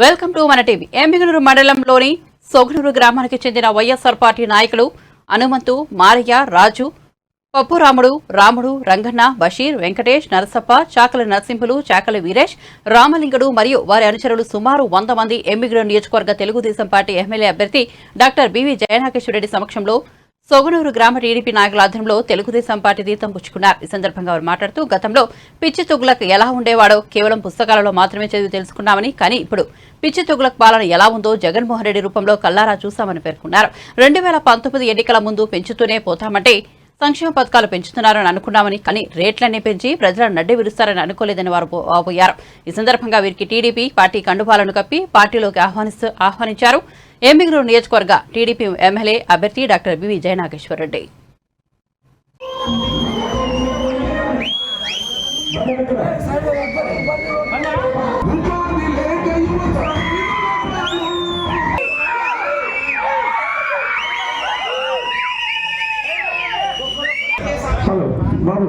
Welcome to Mana TV. Yemmiganur మండలంలోని సొగనూరు గ్రామానికి చెందిన వైఎస్ఆర్ పార్టీ నాయకులు హనుమంతు మారయ్య రాజు పప్పురాముడు రాముడు రంగన్న బషీర్ వెంకటేష్ నరసప్ప చాకల నరసింహులు చాకలి వీరేష్ రామలింగుడు మరియు వారి అనుచరులు సుమారు వంద మంది ఎంబిగనూరు నియోజకవర్గ తెలుగుదేశం పార్టీ ఎమ్మెల్యే అభ్యర్థి డాక్టర్ బివి జయనాగేశ్వరరెడ్డి సమక్షంలో సొగనూరు గ్రామ టీడీపీ నాయకుల ఆధ్వర్యంలో తెలుగుదేశం పార్టీ తీర్థం పుచ్చుకున్నారు. ఈ సందర్భంగా వారు మాట్లాడుతూ గతంలో పిచ్చి తుగులకు ఎలా ఉండేవాడో కేవలం పుస్తకాలలో మాత్రమే చదివి తెలుసుకున్నామని కానీ ఇప్పుడు పిచ్చి తుగులకు పాలన ఎలా ఉందో జగన్మోహన్ రెడ్డి రూపంలో కల్లారా చూశామని పేర్కొన్నారు. రెండు వేల పంతొమ్మిది ఎన్నికల ముందు పెంచుతూనే పోతామంటే సంక్షేమ పథకాలు పెంచుతున్నారని అనుకున్నామని కానీ రేట్లన్నీ పెంచి ప్రజలను నడ్డి విరుస్తారని అనుకోలేదని వారు పో- వాపోయారు. ఈ సందర్భంగా వీరికి టీడీపీ పార్టీ కండువాలను కప్పి పార్టీలోకి ఆహ్వానిస్తూ ఆహ్వానించారు. ఏమిగురు నియోజకవర్గ టీడీపీ ఎమ్మెల్యే అభ్యర్థి doctor BV Jayanageswara Reddy. Hello Babu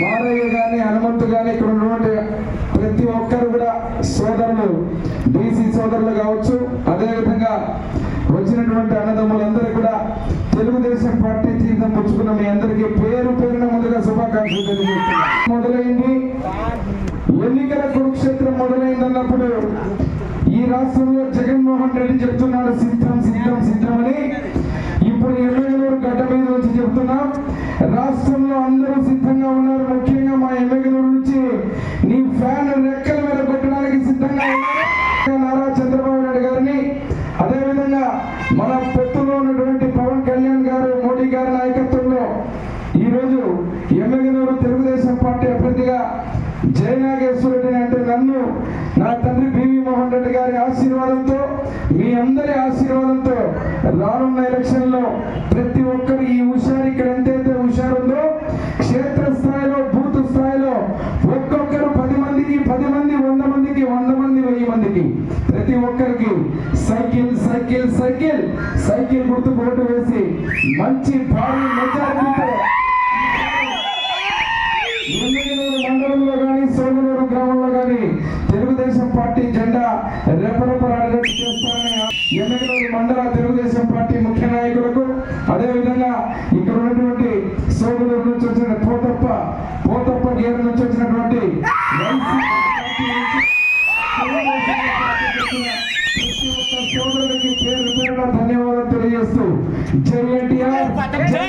Maraiah కానీ హనుమంతు కానీ ఇక్కడ ఉన్నటువంటి ప్రతి ఒక్కరు కూడా సోదరులు బీసీ సోదరులు కావచ్చు అదేవిధంగా వచ్చినటువంటి అన్నదమ్ములందరూ కూడా తెలుగుదేశం పార్టీ జీవితం పుచ్చుకున్న మీ అందరికీ పేరు పేరున ముందుగా శుభాకాంక్షలు తెలియజేస్తున్నాను. మొదలైంది. ఎన్నికల కురుక్షేత్రం మొదలైందన్నప్పుడు ఈ రాష్ట్రంలో జగన్మోహన్ రెడ్డి చెప్తున్నాడు సిద్ధం సిద్ధం సిద్ధం అని. ఇప్పుడు ఎమ్మెల్యేలు గడ్డ మీద వచ్చి చెప్తున్నాం రాష్ట్రంలో అందరూ సిద్ధంగా ఉన్నారు. ముఖ్యంగా మా ఎమ్మెల్యేల నుంచి నీ ఫ్యాన్ మన పొత్తులో ఉన్నటువంటి పవన్ కళ్యాణ్ గారు మోడీ గారి నాయకత్వంలో ఈరోజు ఎమ్మెల్యేలు తెలుగుదేశం పార్టీ అభ్యర్థిగా జయనాగేశ్వరరెడ్డి అంటే నన్ను నా తండ్రి బివి మోహన్ రెడ్డి గారి ఆశీర్వాదంతో మీ అందరి ఆశీర్వాదంతో రానున్న ఎలక్షన్లో ప్రతి ఒక్కరు ఈ హుషారు ఇక్కడ ఎంతైతే హుషారుందో క్షేత్ర సైకిల్ సైకిల్ సైకిల్. సైకిల్ గుర్తు ఓటు వేసి మంచి భారీ మెజారిటీతో మండలంలో కానీ సోమనూరు గ్రామంలో కానీ తెలుగుదేశం పార్టీ జెండా రెపరెపలాడేటట్టు చేస్తారని ఎమ్మిగనూరు మండల తెలుగుదేశం పార్టీ ముఖ్య నాయకులకు అదేవిధంగా ఇక్కడ ఉన్నటువంటి సోమనూరు నుంచి వచ్చిన పోతప్ప పోతప్ప గేర్ నుంచి వచ్చినటువంటి సోదరుడికి పేరు పేరున ధన్యవాదాలు తెలియజేస్తూ జై ఎన్టీఆర్ జై